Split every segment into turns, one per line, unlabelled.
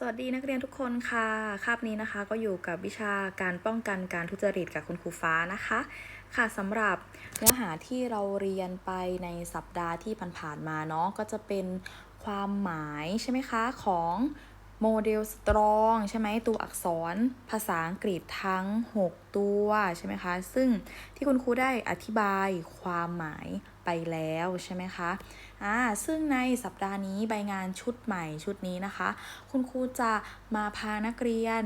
สวัสดีนักเรียนทุกคนค่ะ คาบนี้นะคะก็อยู่กับวิชาการป้องกันการทุจริตกับคุณครูฟ้านะคะ ค่ะสำหรับเนื้อหาที่เราเรียนไปในสัปดาห์ที่ผ่านๆมาเนาะก็จะเป็นความหมายใช่ไหมคะ ของโมเดลสตรองใช่ไหมตัวอักษรภาษาอังกฤษทั้ง 6 ตัวใช่ไหมคะ ซึ่งที่คุณครูได้อธิบายความหมาย ไปแล้วใช่ไหมคะอ่าซึ่งในสัปดาห์นี้ใบงานชุดใหม่ชุดนี้นะคะ คุณครูจะมาพานักเรียน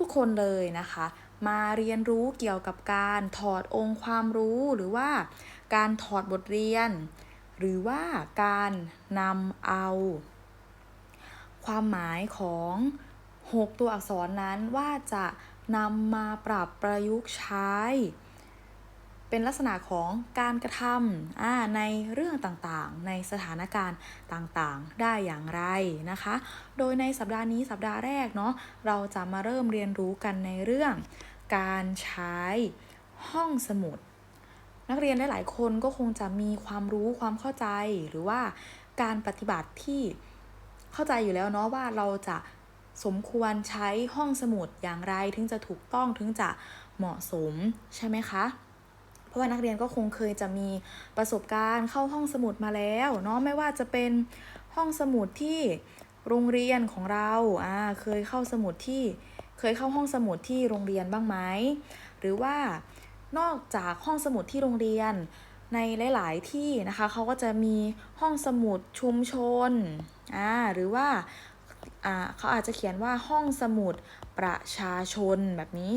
ทุกๆคนเลยนะคะ มาเรียนรู้เกี่ยวกับการถอดองค์ความรู้หรือว่าการถอดบทเรียน หรือว่าการนำเอา ความหมายของ 6 ตัวอักษรนั้นว่าจะนำมาปรับประยุกต์ใช้ เป็นลักษณะของการกระทำในเรื่องต่างๆ ในสถานการณ์ต่างๆ ได้อย่างไรนะคะ โดยในสัปดาห์นี้สัปดาห์แรกเนาะเราจะมาเริ่มเรียนรู้กันในเรื่อง การใช้ห้องสมุด นักเรียนหลายๆคนก็คงจะมีความรู้ความเข้าใจหรือว่าการปฏิบัติที่เข้าใจอยู่แล้วเนาะว่าเราจะสมควรใช้ห้องสมุดอย่างไรถึงจะถูกต้องถึงจะเหมาะสมใช่ไหมคะ เพราะว่านักเรียนก็คงเคยจะมีประสบการณ์เข้าห้องสมุดมาแล้วเนาะไม่ว่าจะเป็นห้องสมุดที่โรงเรียนของเราอ่าเคยเข้าสมุดที่เคยเข้าห้องสมุดที่โรงเรียนบ้างไหมหรือว่านอกจากห้องสมุดที่โรงเรียนในหลาย ๆ ที่นะคะเขาก็จะมีห้องสมุดชุมชนอ่าหรือว่าอ่าเขาอาจจะเขียนว่าห้องสมุดประชาชนแบบนี้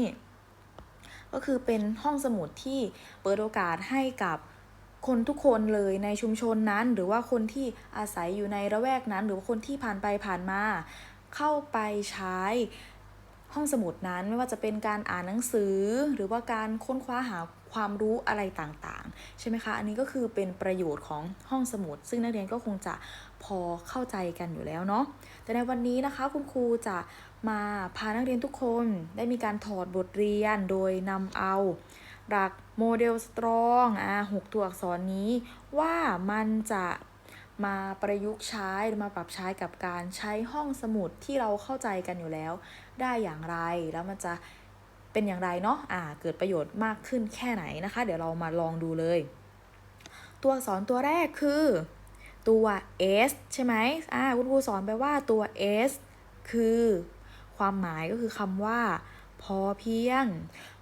ก็คือเป็นห้องสมุดที่เปิดโอกาสให้กับคนทุกคนเลยในชุมชนนั้น หรือว่าคนที่อาศัยอยู่ในระแวกนั้น หรือว่าคนที่ผ่านไปผ่านมา เข้าไปใช้ห้องสมุดนั้นไม่ว่าจะเป็นการอ่านหนังสือ หรือว่าการค้นคว้าหาความรู้อะไรต่างๆ ใช่ไหมคะ อันนี้ก็คือเป็นประโยชน์ของห้องสมุด ซึ่งนักเรียนก็คงจะพอเข้าใจกันอยู่แล้วเนาะแต่ในวันนี้นะคะคุณครูจะ มาพานักเรียนทุกคนได้มีการถอดบทเรียนโดยนำเอาหลักโมเดลสตรองอ่าหกตัวอักษรนี้ ว่ามันจะมาประยุกต์ใช้หรือมาปรับใช้กับการใช้ห้องสมุดที่เราเข้าใจกันอยู่แล้ว ได้อย่างไรแล้วมันจะเป็นอย่างไรเนาะอ่าเกิดประโยชน์มากขึ้นแค่ไหนนะคะ เดี๋ยวเรามาลองดูเลย ตัวอักษรตัวแรกคือ ตัว s ใช่ไหมอ่าคุณครูสอนไปว่าตัว s คือ ความหมายก็คือคำว่า พอเพียง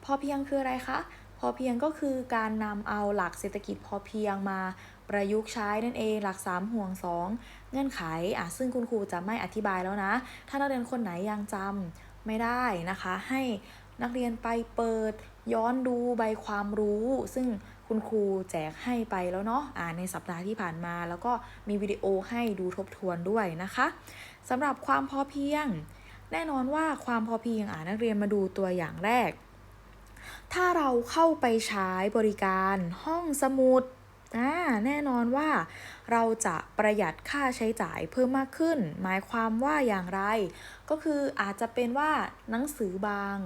พอเพียงคืออะไรคะ พอเพียงก็คือการนำเอาหลักเศรษฐกิจพอเพียงมาประยุกต์ใช้นั่นเองหลัก 3 ห่วง 2 เงื่อนไขอะซึ่งคุณครูจะไม่อธิบายแล้วนะ ถ้านักเรียนคนไหนยังจำไม่ได้นะคะ ให้นักเรียนไปเปิดย้อนดูใบความรู้ ซึ่งคุณครูแจกให้ไปแล้วเนาะอ่าในสัปดาห์ที่ผ่านมา แล้วก็มีวิดีโอให้ดูทบทวนด้วยนะคะสำหรับความพอเพียง แน่นอนว่าความพอเพียงอ่านักเรียนมาดูตัวอย่างแรก ถ้าเราเข้าไปใช้บริการห้องสมุดอ่าแน่นอนว่าเราจะประหยัดค่าใช้จ่ายเพิ่มมากขึ้น หมายความว่าอย่างไร ก็คืออาจจะเป็นว่าหนังสือบาง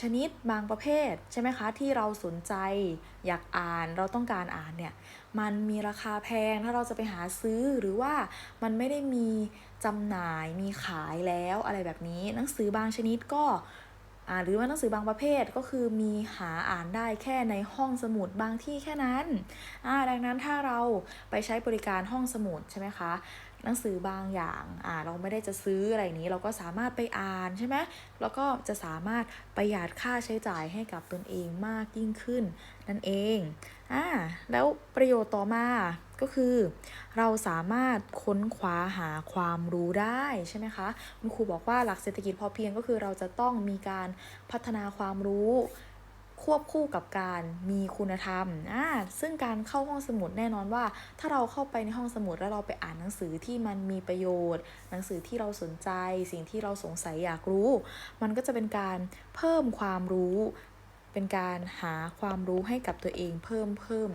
ชนิดบางประเภทใช่ไหมคะที่เราสนใจอยากอ่านเราต้องการอ่านเนี่ยมันมีราคาแพงถ้าเราจะไปหาซื้อหรือว่ามันไม่ได้มีจำหน่ายมีขายแล้วอะไรแบบนี้ หนังสือบางชนิดก็อ่าหรือว่าหนังสือบางประเภทก็คือมีหาอ่านได้แค่ในห้องสมุดบางที่แค่นั้นอ่าดังนั้นถ้าเราไปใช้บริการห้องสมุดใช่ไหมคะ หนังสือบางอย่างอ่าเราไม่ได้จะซื้ออะไรนี้ เราก็สามารถไปอ่านใช่ไหมแล้วก็จะสามารถประหยัดค่าใช้จ่ายให้กับตนเองมากยิ่งขึ้น นั่นเองอ่าแล้วประโยชน์ต่อมาก็คือ เราสามารถค้นคว้าหาความรู้ได้ใช่ไหมคะคุณครูบอกว่าหลักเศรษฐกิจพอเพียงก็คือเราจะต้องมีการพัฒนาความรู้ ควบคู่กับการมีคุณธรรมอ่าซึ่งการเข้าห้องสมุดแน่นอนว่า ถ้าเราเข้าไปในห้องสมุดแล้วเราไปอ่านหนังสือที่มันมีประโยชน์ หนังสือที่เราสนใจ สิ่งที่เราสงสัยอยากรู้ มันก็จะเป็นการเพิ่มความรู้ เป็นการหาความรู้ให้กับตัวเองเพิ่มเพิ่ม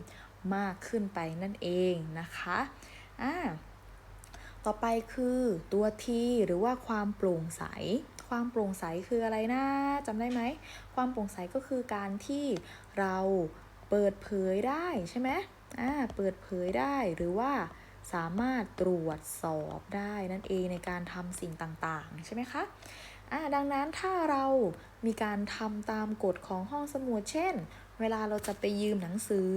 มากขึ้นไปนั่นเองนะคะอ่าต่อไปคือตัว T หรือว่าความโปร่งใส ความโปร่งใสคืออะไรนะจำได้ไหม ความโปร่งใสก็คือการที่เราเปิดเผยได้ใช่ไหมอ่าเปิดเผยได้หรือว่าสามารถตรวจสอบได้นั่นเองในการทำสิ่งต่างๆ ใช่ไหมคะอ่าดังนั้นถ้าเรามีการทำตามกฎของห้องสมุดเช่น เวลาเราจะไปยืมหนังสือ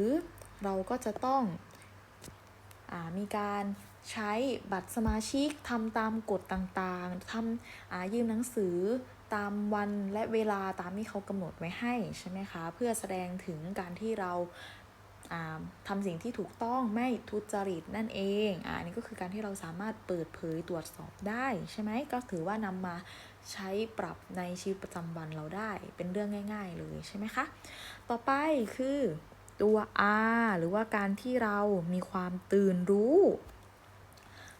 เราก็จะต้องอามีการ ใช้บัตรสมาชิกทำตามกฎต่างๆทำยืมหนังสือตามวันและเวลาตามที่เขากำหนดไว้ให้ใช่ไหมคะ เพื่อแสดงถึงการที่เราทำสิ่งที่ถูกต้องไม่ทุจริตนั่นเองอาอันนี้ก็คือการที่เราสามารถเปิดเผยตรวจสอบได้ใช่ไหมก็ถือว่านำมาใช้ปรับในชีวิตประจำวันเราได้เป็นเรื่องง่าย ๆ เลยใช่ไหมคะ ต่อไปคือตัว R หรือว่าการที่เรามีความตื่นรู้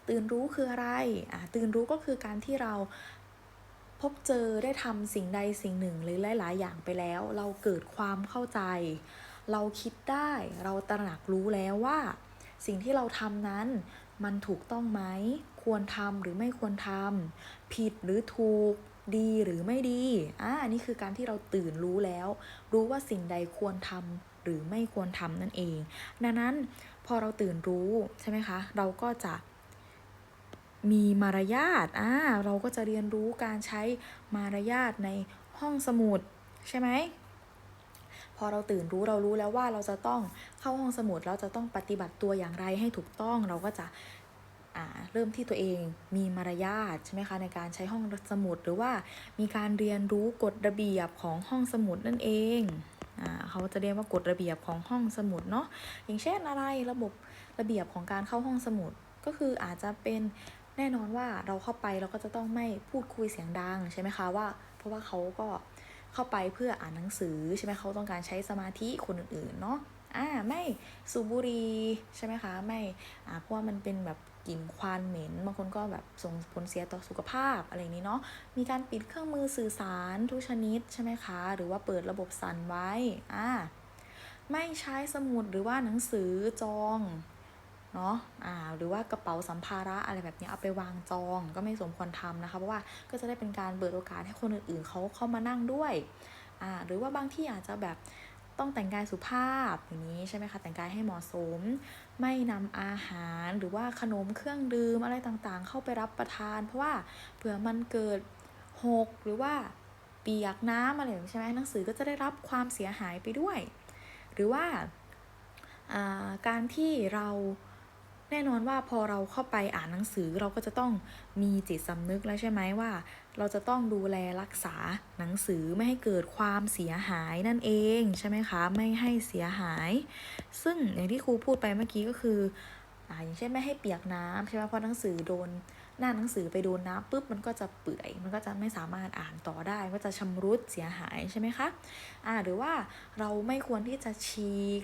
ตื่นรู้คืออะไรอ่าตื่นรู้ก็คือการที่เราพบเจอได้ทำสิ่งใดสิ่งหนึ่งหรือหลาย ๆ อย่างไปแล้ว เราเกิดความเข้าใจ เราคิดได้ เราตระหนักรู้แล้วว่า สิ่งที่เราทำนั้น มันถูกต้องไหม ควรทำหรือไม่ควรทำผิดหรือถูกดีหรือไม่ดีอ่าอันนี้คือการที่เราตื่นรู้แล้ว รู้ว่าสิ่งใดควรทำหรือไม่ควรทำนั่นเอง ดังนั้นพอเราตื่นรู้ใช่ไหมคะ เราก็จะ มีมารยาทอ่าเราก็จะเรียนรู้การใช้มารยาทในห้องสมุดใช่ไหมพอเราตื่นรู้เรารู้แล้วว่าเราจะต้องเข้าห้องสมุดเราจะต้องปฏิบัติตัวอย่างไรให้ถูกต้องเราก็จะอ่าเริ่มที่ตัวเองมีมารยาทใช่ไหมคะในการใช้ห้องสมุดหรือว่ามีการเรียนรู้กฎระเบียบของห้องสมุดนั่นเองอ่าเขาจะเรียกว่ากฎระเบียบของห้องสมุดเนาะอย่างเช่นอะไรระบบระเบียบของการเข้าห้องสมุดก็คืออาจจะเป็น แน่นอนว่าเราเข้าไปเราก็จะต้องไม่พูดคุยเสียงดังใช่ไหมคะว่า เพราะว่าเขาก็เข้าไปเพื่ออ่านหนังสือใช่ไหมเขาต้องการใช้สมาธิคนอื่นๆเนาะอ่าไม่สูบบุหรี่ใช่ไหมคะไม่อ่าเพราะว่ามันเป็นแบบกลิ่นควันเหม็นบางคนก็แบบส่งผลเสียต่อสุขภาพอะไรนี้เนาะมีการปิดเครื่องมือสื่อสารทุกชนิดใช่ไหมคะ หรือว่าเปิดระบบสั่นไว้อ่าไม่ใช้สมุดหรือว่าหนังสือจอง เนาะอ่าหรือว่ากระเป๋าสัมภาระอะไรแบบนี้เอาไปวางจองก็ไม่สมควรทำนะคะ เพราะว่าก็จะได้เป็นการเปิดโอกาสให้คนอื่นๆเขาเข้ามานั่งด้วยอ่าหรือว่าบางที่อาจจะแบบต้องแต่งกายสุภาพอย่างนี้ใช่ไหมคะแต่งกายให้เหมาะสม ไม่นำอาหารหรือว่าขนมเครื่องดื่มอะไรต่างๆ เข้าไปรับประทาน เพราะว่าเผื่อมันเกิดหกหรือว่าเปียกน้ำอะไรอย่างนี้ใช่ไหมหนังสือก็จะได้รับความเสียหายไปด้วย หรือว่าการที่เรา แน่นอนว่าพอเราเข้าไปอ่านหนังสือเราก็จะต้องมีจิตสำนึกแล้วใช่ไหมว่า เราจะต้องดูแลรักษาหนังสือไม่ให้เกิดความเสียหายนั่นเองใช่ไหมคะไม่ให้เสียหาย ซึ่งอย่างที่ครูพูดไปเมื่อกี้ก็คืออ่าอย่างเช่นไม่ให้เปียกน้ำใช่ไหมเพราะหนังสือโดนหน้าหนังสือไปโดนน้ำปุ๊บมันก็จะเปื่อย มันก็จะไม่สามารถอ่านต่อได้ ก็จะชำรุดเสียหายใช่ไหมคะอ่าหรือว่าเราไม่ควรที่จะฉีก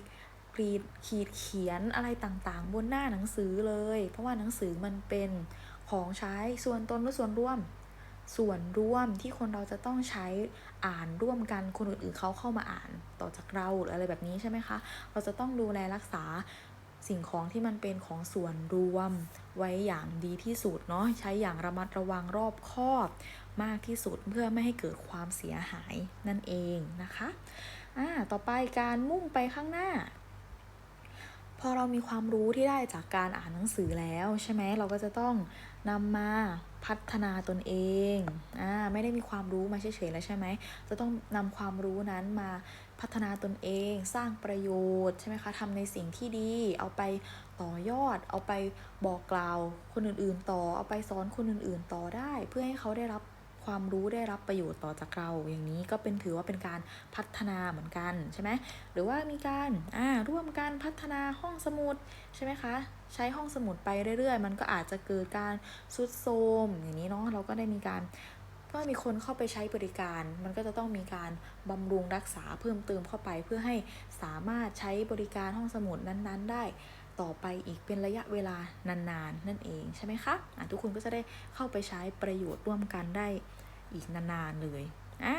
กรีดขีดเขียนอะไรต่างๆ บนหน้าหนังสือเลย เพราะว่าหนังสือมันเป็นของใช้ส่วนตนหรือส่วนร่วม ส่วนร่วมที่คนเราจะต้องใช้อ่านร่วมกันคนอื่นๆเขาเข้ามาอ่านต่อจากเราหรืออะไรแบบนี้ใช่ไหมคะ เราจะต้องดูแลรักษาสิ่งของที่มันเป็นของส่วนรวม ไว้อย่างดีที่สุดเนาะใช้อย่างระมัดระวังรอบคอบมากที่สุดเพื่อไม่ให้เกิดความเสียหายนั่นเองนะคะอ่าต่อไปการมุ่งไปข้างหน้า พอเรามีความรู้ที่ได้จากการอ่านหนังสือแล้วใช่ไหมเราก็จะต้องนำมาพัฒนาตนเองอ่าไม่ได้มีความรู้มาเฉยๆแล้วใช่ไหมจะต้องนำความรู้นั้นมาพัฒนาตนเองสร้างประโยชน์ใช่ไหมคะทำในสิ่งที่ดี เอาไปต่อยอด เอาไปบอกกล่าวคนอื่นๆต่อ เอาไปสอนคนอื่นๆต่อได้ เพื่อให้เขาได้รับ ความรู้ได้รับประโยชน์ต่อจากเราอย่างนี้ก็เป็นถือว่าเป็นการพัฒนาเหมือนกันใช่ไหมหรือว่ามีการอ่าร่วมกันพัฒนาห้องสมุดใช่ไหมคะใช้ห้องสมุดไปเรื่อยๆ มันก็อาจจะเกิดการซุดโทมอย่างนี้เนาะเราก็ได้มีการเมื่อมีคนเข้าไปใช้บริการ มันก็จะต้องมีการบำรุงรักษาเพิ่มเติมเข้าไปเพื่อให้สามารถใช้บริการห้องสมุดนั้นๆ ได้ ต่อไปอีกเป็นระยะเวลานานๆนนั่นเองใช่ไหมคะะทุกคนก็จะได้เข้าไปใช้ประโยชน์ร่วมกันได้อีกนานๆเลยอ่า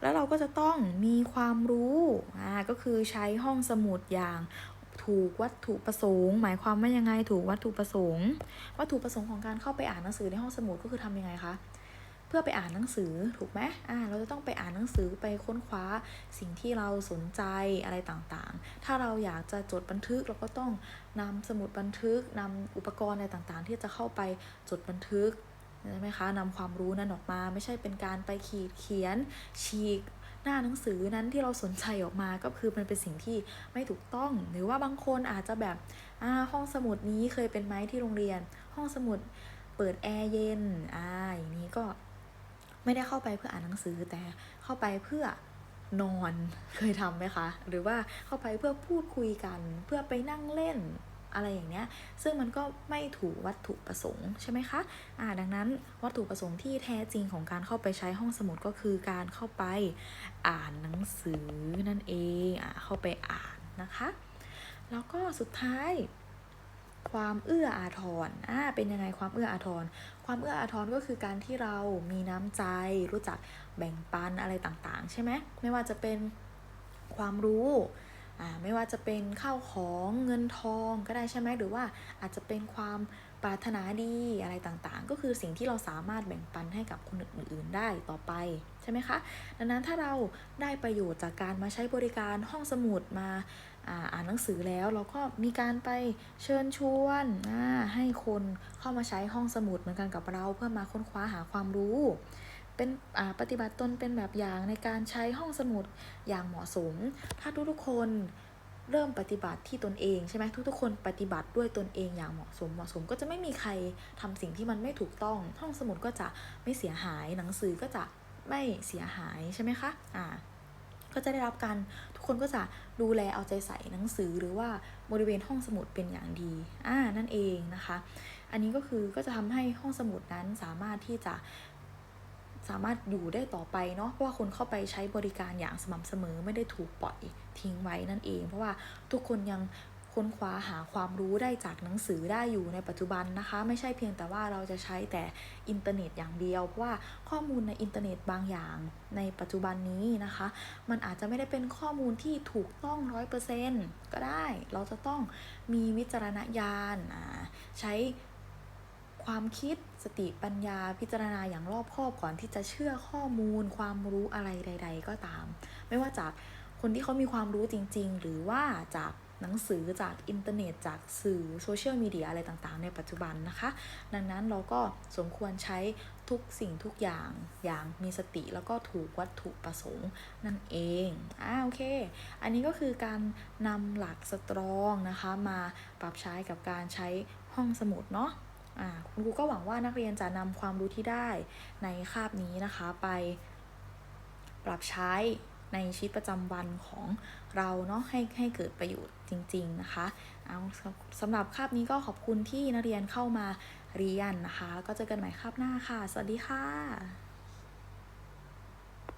แล้วเราก็จะต้องมีความรู้อ่าก็คือใช้ห้องสมุดอย่างถูกวัตถุประสงค์ หมายความว่ายังไงถูกวัตถุประสงค์ วัตถุประสงค์ของการเข้าไปอ่านหนังสือในห้องสมุดก็คือทำยังไงคะ พื่อไปอ่านหนังสือถูกไหมอ่าเราจะต้องไปอ่านหนังสือไปค้นคว้าสิ่งที่เราสนใจอะไรต่างๆ ถ้าเราอยากจะจดบันทึกเราก็ต้องนำสมุดบันทึกนำอุปกรณ์อะไรต่างๆ ที่จะเข้าไปจดบันทึกใช่ไหมคะนำความรู้นั้นออกมาไม่ใช่เป็นการไปขีดเขียนฉีกหน้าหนังสือนั้นที่เราสนใจออกมาก็คือมันเป็นสิ่งที่ไม่ถูกต้อง หรือว่าบางคนอาจจะแบบอ่าห้องสมุดนี้เคยเป็นไหมที่โรงเรียน ห้องสมุดเปิดแอร์เย็นอ่าอย่างนี้ก็ ไม่ได้เข้าไปเพื่ออ่านหนังสือแต่เข้าไปเพื่อนอนเคยทำไหมคะ หรือว่าเข้าไปเพื่อพูดคุยกัน เพื่อไปนั่งเล่นอะไรอย่างเนี้ย ซึ่งมันก็ไม่ถูกวัตถุประสงค์ใช่ไหมคะอ่าดังนั้นวัตถุประสงค์ที่แท้จริงของการเข้าไปใช้ห้องสมุดก็คือการเข้าไปอ่านหนังสือนั่นเองอ่าเข้าไปอ่านนะคะ แล้วก็สุดท้าย ความเอื้ออาทรอ่าเป็นยังไงความเอื้ออาทร ความเอื้ออาทรก็คือการที่เรามีน้ำใจ รู้จักแบ่งปันอะไรต่างๆ ใช่ไหมไม่ว่าจะเป็นความรู้อ่าไม่ว่าจะเป็นข้าวของเงินทองก็ได้ใช่ไหมหรือว่าอาจจะเป็นความปรารถนาดีอะไรต่างๆ ก็คือสิ่งที่เราสามารถแบ่งปันให้กับคนอื่นๆได้ต่อไปใช่ไหมคะ ดังนั้นถ้าเราได้ประโยชน์จากการมาใช้บริการห้องสมุดมา อ่านหนังสือแล้วเราก็มีการไปเชิญชวนให้คนเข้ามาใช้ห้องสมุดเหมือนกันกับเราเพื่อมาค้นคว้าหาความรู้เป็นปฏิบัติตนเป็นแบบอย่างในการใช้ห้องสมุดอย่างเหมาะสม ถ้าทุกๆคนเริ่มปฏิบัติที่ตนเองใช่ไหมทุกๆคนปฏิบัติด้วยตนเองอย่างเหมาะสมเหมาะสมก็จะไม่มีใครทำสิ่งที่มันไม่ถูกต้อง ห้องสมุดก็จะไม่เสียหายหนังสือก็จะไม่เสียหายใช่ไหมคะอ่า ก็จะได้รับการทุกคนก็จะดูแลเอาใจใส่หนังสือหรือว่าบริเวณห้องสมุดเป็นอย่างดีอ่านั่นเองนะคะ อันนี้ก็คือก็จะทำให้ห้องสมุดนั้นสามารถที่จะสามารถอยู่ได้ต่อไปเนาะเพราะว่าคนเข้าไปใช้บริการอย่างสม่ำเสมอไม่ได้ถูกปล่อยทิ้งไว้นั่นเอง เพราะว่าทุกคนยัง ค้นคว้าหาความรู้ได้จากหนังสือได้อยู่ในปัจจุบันนะคะ ไม่ใช่เพียงแต่ว่าเราจะใช้แต่อินเทอร์เน็ตอย่างเดียวเพราะว่าข้อมูลในอินเทอร์เน็ตบางอย่างในปัจจุบันนี้นะคะ มันอาจจะไม่ได้เป็นข้อมูลที่ถูกต้องร้อยเปอร์เซนต์ก็ได้ เราจะต้องมีวิจารณญาณใช้ความคิดสติปัญญาพิจารณาอย่างรอบคอบก่อนที่จะเชื่อข้อมูล ความรู้อะไรใด ๆ ก็ตาม ไม่ว่าจากคนที่เขามีความรู้จริง ๆ หรือว่าจาก หนังสือจากอินเทอร์เน็ต จากสื่อโซเชียลมีเดียอะไรต่างๆ ในปัจจุบันนะคะ ดังนั้นเราก็สมควรใช้ทุกสิ่งทุกอย่างอย่างมีสติแล้วก็ถูกวัตถุประสงค์นั่นเองอ่าโอเค อันนี้ก็คือการนำหลักสตรองนะคะ มาปรับใช้กับการใช้ห้องสมุดเนาะอ่าคุณครูก็หวังว่านักเรียนจะนำความรู้ที่ได้ในคาบนี้นะคะไปปรับใช้ในชีวิตประจำวันของเราเนาะให้ให้เกิดประโยชน์ จริง ๆ นะคะ เอาสำหรับคาบนี้ก็ขอบคุณที่นักเรียนเข้ามาเรียนนะคะ ก็เจอกันใหม่คาบหน้าค่ะ สวัสดีค่ะ